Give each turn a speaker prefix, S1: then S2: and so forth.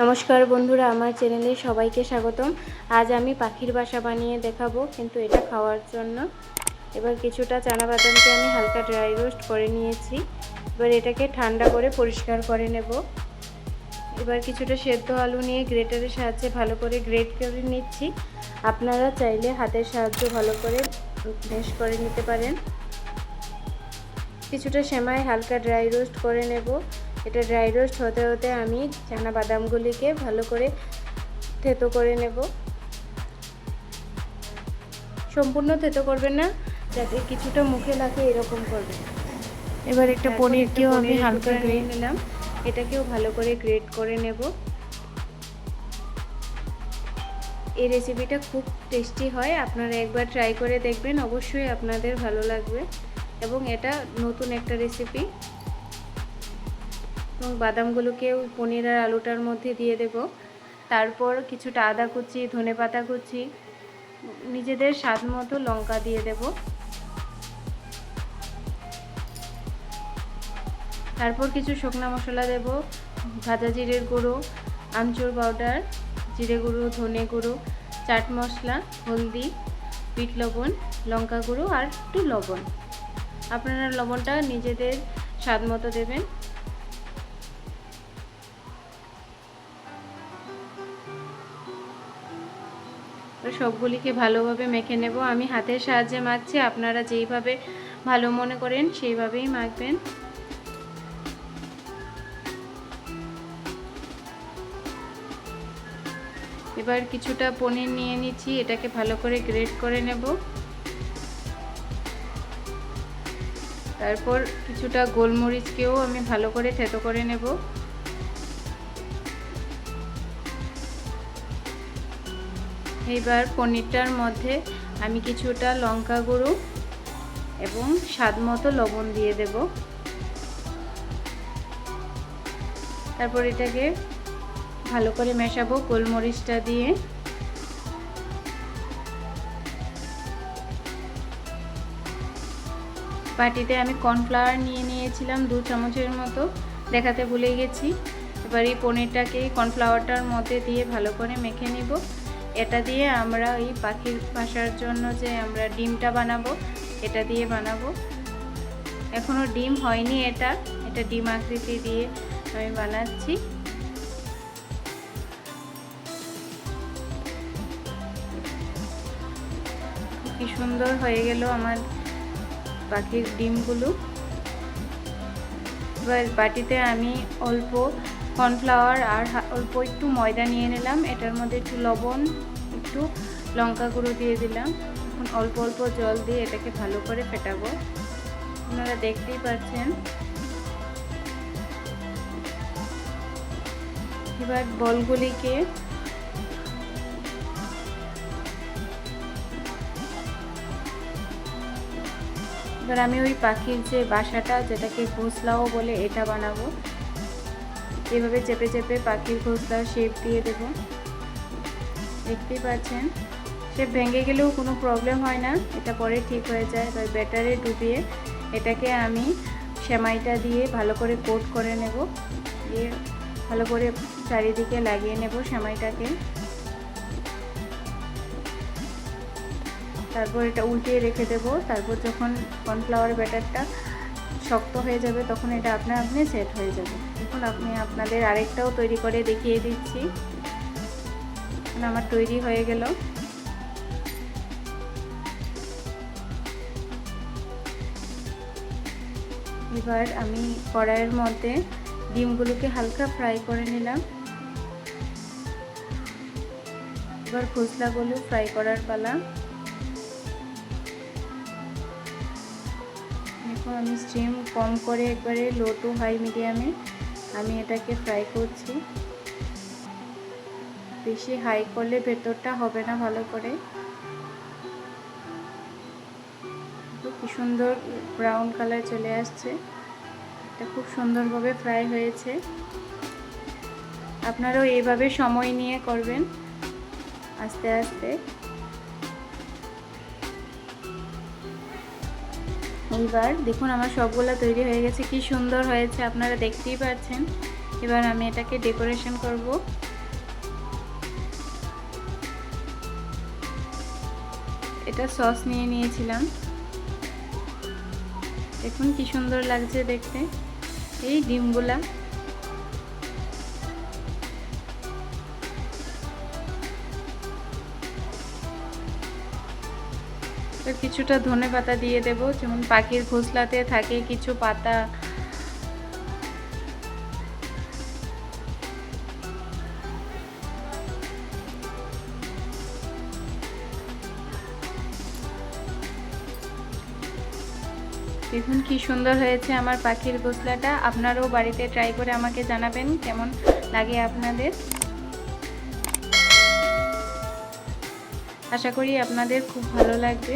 S1: নমস্কার বন্ধুরা, আমার চ্যানেলে সবাইকে স্বাগতম। আজ আমি পাখির বাসা বানিয়ে দেখাবো, কিন্তু এটা খাওয়ার জন্য। এবার কিছুটা চানা বাদামকে আমি হালকা ড্রাই রোস্ট করে নিয়েছি। এবার এটাকে ঠান্ডা করে পরিষ্কার করে নেব। এবার কিছুটা সেদ্ধ আলু নিয়ে গ্রেটারের সাহায্যে ভালো করে গ্রেট করে নিচ্ছি। আপনারা চাইলে হাতের সাহায্য ভালো করে ভেস করে নিতে পারেন। কিছুটা সেমাই হালকা ড্রাই রোস্ট করে নেব। এটা ড্রাই রোস্ট হতে হতে আমি চানা বাদামগুলিকে ভালো করে থেতো করে নেব। সম্পূর্ণ থেতো করবেন না যাতে কিছুটা মুখে লাগে এরকম করবেন।
S2: এবার একটা পনিরকেও আমি হালকা গ্রেট
S1: নিলাম। এটাকেও ভালো করে গ্রেট করে নেব। এই রেসিপিটা খুব টেস্টি হয় আপনারা একবার ট্রাই করে দেখবেন অবশ্যই আপনাদের ভালো লাগবে। এবং এটা নতুন একটা রেসিপি এবং বাদামগুলোকেও পনির আর আলুটার মধ্যে দিয়ে দেব। তারপর কিছুটা আদা কুচি, ধনে পাতা কুচি, নিজেদের স্বাদ মতো লঙ্কা দিয়ে দেব। তারপর কিছু শুকনা মশলা দেব, ভাজা জিরের গুঁড়ো, আমচুর পাউডার, জিরে গুঁড়ো, ধনে গুঁড়ো, চাট মশলা, হলদি, বিট লবণ, লঙ্কা গুঁড়ো আর একটু লবণ। আপনারা লবণটা নিজেদের স্বাদ মতো দেবেন। সবগুলিকে ভালোভাবে মেখে নেব। আমি হাতের সাহায্যে মাখছি, আপনারা যেইভাবে ভালো মনে করেন সেইভাবেই মাখবেন। এবার কিছুটা পনির নিয়ে নিচ্ছি, এটাকে ভালো করে গ্রেড করে নেব। তারপর কিছুটা গোলমরিচকেও আমি ভালো করে থেতো করে নেব। এইবার পনিরটার মধ্যে আমি কিছুটা লঙ্কা গুঁড়ো এবং স্বাদ মতো লবণ দিয়ে দেব। তারপর এটাকে ভালো করে মেশাবো গোলমরিচটা দিয়ে। বাটিতে আমি কর্নফ্লাওয়ার নিয়ে নিয়েছিলাম দু চামচের মতো, দেখাতে ভুলে গেছি। এবার এই পনিরটাকে কর্নফ্লাওয়ারটার মধ্যে দিয়ে ভালো করে মেখে নিব। এটা দিয়ে আমরা ওই পাখির বাসার জন্য যে আমরা ডিমটা বানাবো, এটা দিয়ে বানাবো। এখনও ডিম হয়নি এটা এটা ডিম আকৃতি দিয়ে আমি বানাচ্ছি। কি সুন্দর হয়ে গেল আমার পাখির ডিমগুলো। এবার বাটিতে আমি অল্প কর্নফ্লাওয়ার আর অল্প একটু ময়দা নিয়ে নিলাম। এটার মধ্যে একটু লবণ, একটু লঙ্কা গুঁড়ো দিয়ে দিলাম। এখন অল্প অল্প জল দিয়ে এটাকে ভালো করে ফেটাবো। আপনারা দেখতেই পাচ্ছেন। এবার বলগুলিকে এবার আমি ওই পাখির যে বাসাটা, যেটাকে ঘোসলাও বলে এটা বানাবো। এভাবে চেপে চেপে পাখির ঘোসলা শেপ দিয়ে দেব। দেখতেই পাচ্ছেন, সে ভেঙে গেলেও কোনো প্রবলেম হয় না। এটা পরে ঠিক হয়ে যায়, এবার ব্যাটারে ডুবিয়ে এটাকে আমি সেমাইটা দিয়ে ভালো করে কোট করে নেব। দিয়ে ভালো করে চারিদিকে লাগিয়ে নেব সেমাইটাকে। তারপর এটা উল্টিয়ে রেখে দেবো। তারপর যখন কর্নফ্লাওয়ার ব্যাটারটা শক্ত হয়ে যাবে, তখন এটা আপনার, আপনি সেট হয়ে যাবে। এখন আপনি আপনাদের আরেকটাও তৈরি করে দেখিয়ে দিচ্ছি। আমার তৈরি হয়ে গেল। এবার আমি কড়াইয়ের মধ্যে ডিমগুলোকে হালকা ফ্রাই করে নিলাম। এবার খোসলাগুলো ফ্রাই করার পালা। দেখো আমি স্টিম কম করে একবারে লো টু হাই মিডিয়ামে আমি এটাকে ফ্রাই করছি। বেশি হাই করলে ভেতরটা হবে না ভালো করে। কি সুন্দর ব্রাউন কালার চলে আসছে। এটা খুব সুন্দরভাবে ফ্রাই হয়েছে। আপনারাও এইভাবে সময় নিয়ে করবেন। আস্তে আস্তে। এইবার দেখুন আমার সবগুলো তৈরি হয়ে গেছে, কি সুন্দর হয়েছে, আপনারা দেখতেই পাচ্ছেন। এবার আমি এটাকে ডেকোরেশন করব। এটা সস নিয়ে নিয়েছিলাম। দেখুন কি সুন্দর লাগছে দেখতে। এই ডিমগুলা। কিছুটা ধনে পাতা দিয়ে দেব। যেমন পাখির ঘোসলাতে থাকে কিছু পাতা। দেখুন কি সুন্দর হয়েছে আমার পাখির ঘোসলাটা। আপনারাও বাড়িতে ট্রাই করে আমাকে জানাবেন কেমন লাগে আপনাদের। আশা করি আপনাদের খুব ভালো লাগবে।